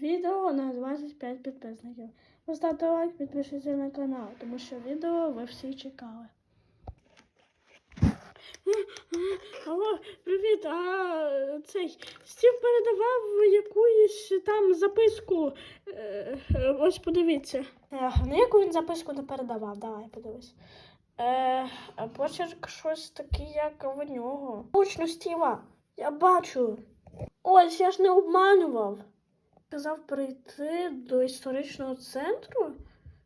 Відео на 25 підписників. Поставте лайк, підпишіться на канал, тому що відео ви всі чекали. Алло, привіт. А цей Стів передавав якусь там записку. Е, ось подивіться. Е, ну яку він записку не передавав? Давай подивись. Е, почерк щось таке, як в нього. Точно, Стіва, я бачу. Ось я ж не обманював. Казав прийти до історичного центру.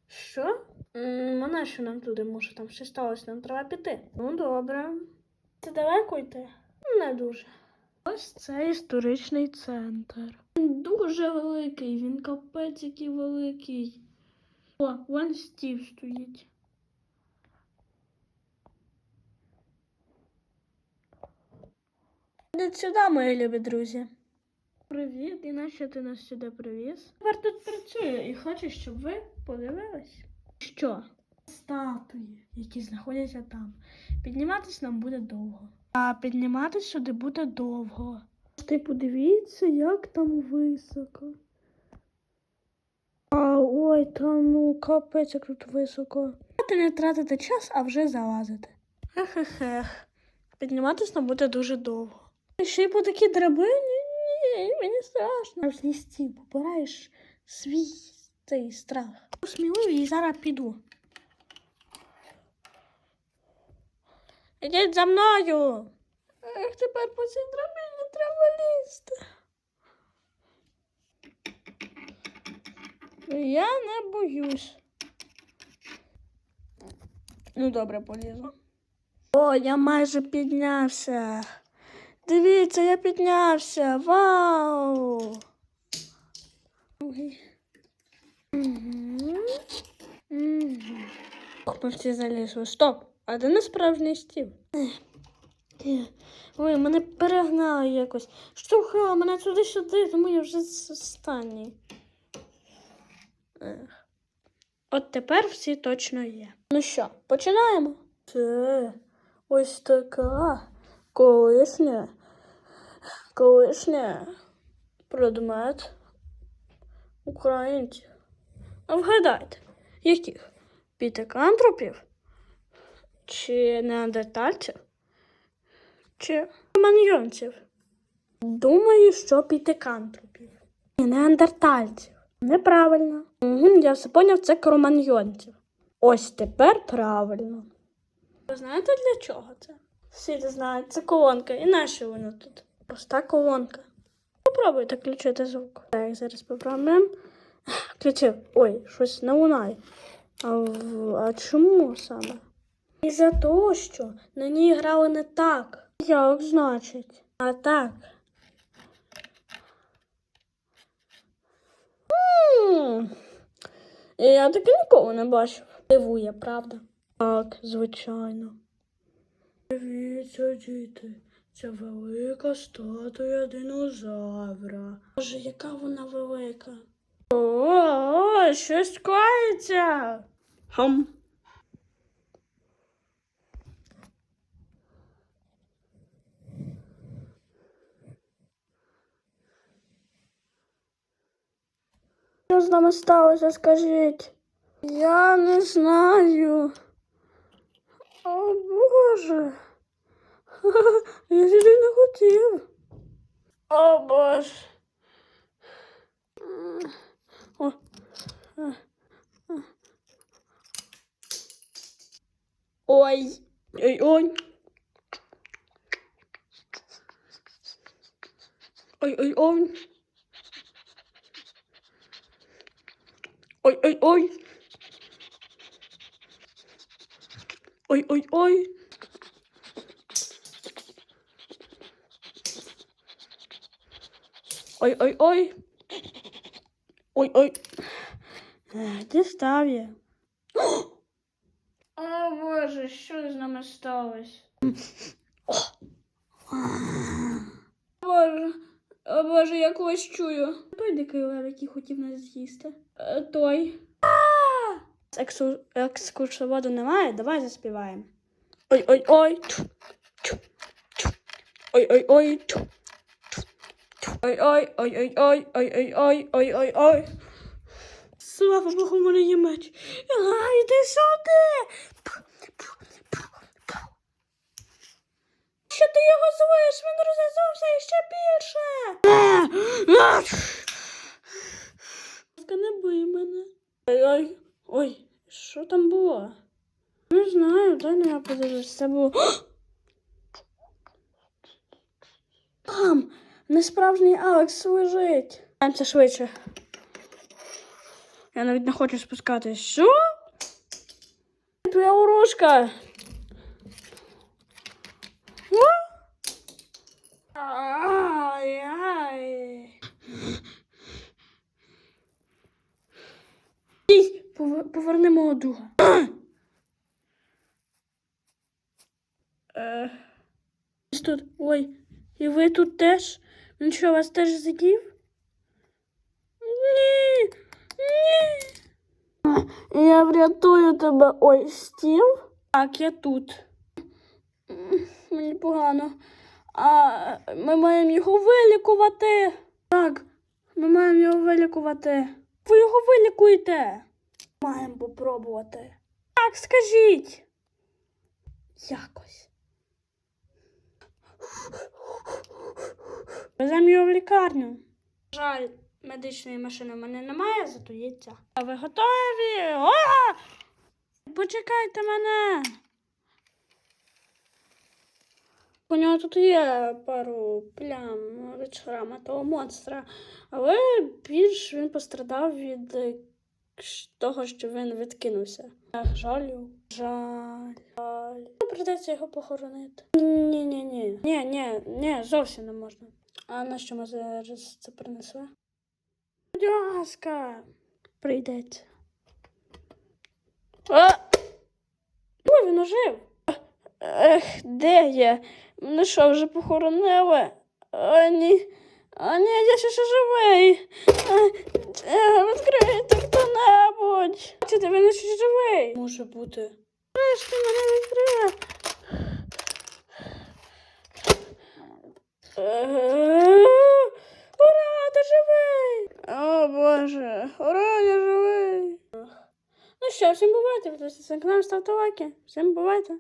Що? М, А на що нам туди? Може, там щось сталося, нам треба піти. Ну, добре. Це далеко йти? Не дуже. Ось це історичний центр. Він дуже великий, він капець який великий. О, вон стів стоїть. Сюди, мої любі друзі. Привіт, і нащо ти нас сюди привіз? Тепер тут працюю і хочу, щоб ви подивились. Що? Статуї, які знаходяться там. Підніматись нам буде довго. А підніматись сюди буде довго. Ти подивіться, як там високо. А ой, та ну капець, як тут високо. Ти не тратити час, а вже залазити. Ех-ех-ех. Підніматись нам буде дуже довго. Ще й по такій драбині? Ні, мені страшно. В лісті побираєш свій цей страх. Сміливий і зараз піду. Ідіть за мною. Ех, тепер по цій драбині треба лізти. Я не боюсь. Ну, добре, полізу. О, я майже піднявся. Дивіться, я піднявся. Вау! Ми всі залізли. Стоп! А де не справжній стів? Ой, мене перегнали якось. Штовхало мене туди-сюди, тому я вже останній. От тепер всі точно є. Ну що, починаємо? Це ось така колишня, колишня предмет українців. А вгадайте, яких? Пітекантропів? Чи неандертальців? Чи маньйонців? Думаю, що пітекантропів. Неандертальців. Неправильно. Угу, я все поняв, це кроманьйонців. Ось тепер правильно. Ви знаєте для чого це? Всі це знають, це колонка. І нащо вона тут? Проста колонка. Попробуйте включити звук. Так, зараз попробуємо. Включив. Ой, щось не лунає. А, а чому саме? І за того, що на ній грали не так. Як значить? А так. Я таки ніколи не бачив. Дивує, правда? Так, звичайно. Дивіться, діти, це велика статуя динозавра. Боже, яка вона велика. О, о, щось коїться. Хам. Що з нами сталося, скажіть? Я не знаю. О Боже. Я сюди не хотів. О Боже. Ой. Ой, ой. Ой, ой, ой. Ой, ой, ой. Ой, ой, ой. Ой, ой, ой. Ой, ой. Ех, Дістав я. О, Боже, що з нами сталося? Боже, о Боже, я когось чую. Той дикий лев, який хотів нас з'їсти. Е, Той. Екскурсоводу немає, давай заспіваємо. Ой-ой-ой. Ой-ой-ой. Ой-ой, ой-ой-ой, ой-ой-ой, ой-ой-ой. Слава Богу, у мене є меч. Ай, ти сюди. Що ти його звоїш? Він розв'язався ще більше. Не бий мене. Ой-ой, ой, що там було? Не знаю, далі я подивлюсь. Це було. Пам! Несправжній Алекс лежить. Даємося швидше. Я навіть не хочу спускатись. Що? Твоя. Стій, Поверни мого друга. Е. Ой, і ви тут теж? Він що, вас теж з'їв? Ні. Ні. Я врятую тебе. Ой, стіл? Так, я тут. Мені погано. А ми маємо його вилікувати. Так, ми маємо його вилікувати. Ви його вилікуєте. Маємо попробувати. Так, скажіть. Якось. Веземо його в лікарню. Жаль, медичної машини в мене немає, зато є ця. А ви готові? О! Почекайте мене. У нього тут є пару плям від шрама того монстра, але більш він пострадав від е, того, що він відкинувся. Жалю. Жаль. Жаль. Придеться його похоронити. Ні, ні, ні. Ні, ні, ні, зовсім не можна. А на що ми зараз це принесли? Будь ласка, прийдеться. А! Ой, він ожив. Ех, де я? Мене що, вже похоронили? А, ні. А, ні, я ще, живий. Е, Відкрийте хто-небудь. Чи ти мене ще живий? Може бути. Нарешті мене відкриє. Е, Ура, ти живий! О Боже, ура, я живий! Ну що, всім бувайте, підписуйтесь на канал, ставте лайки. Всім бувайте!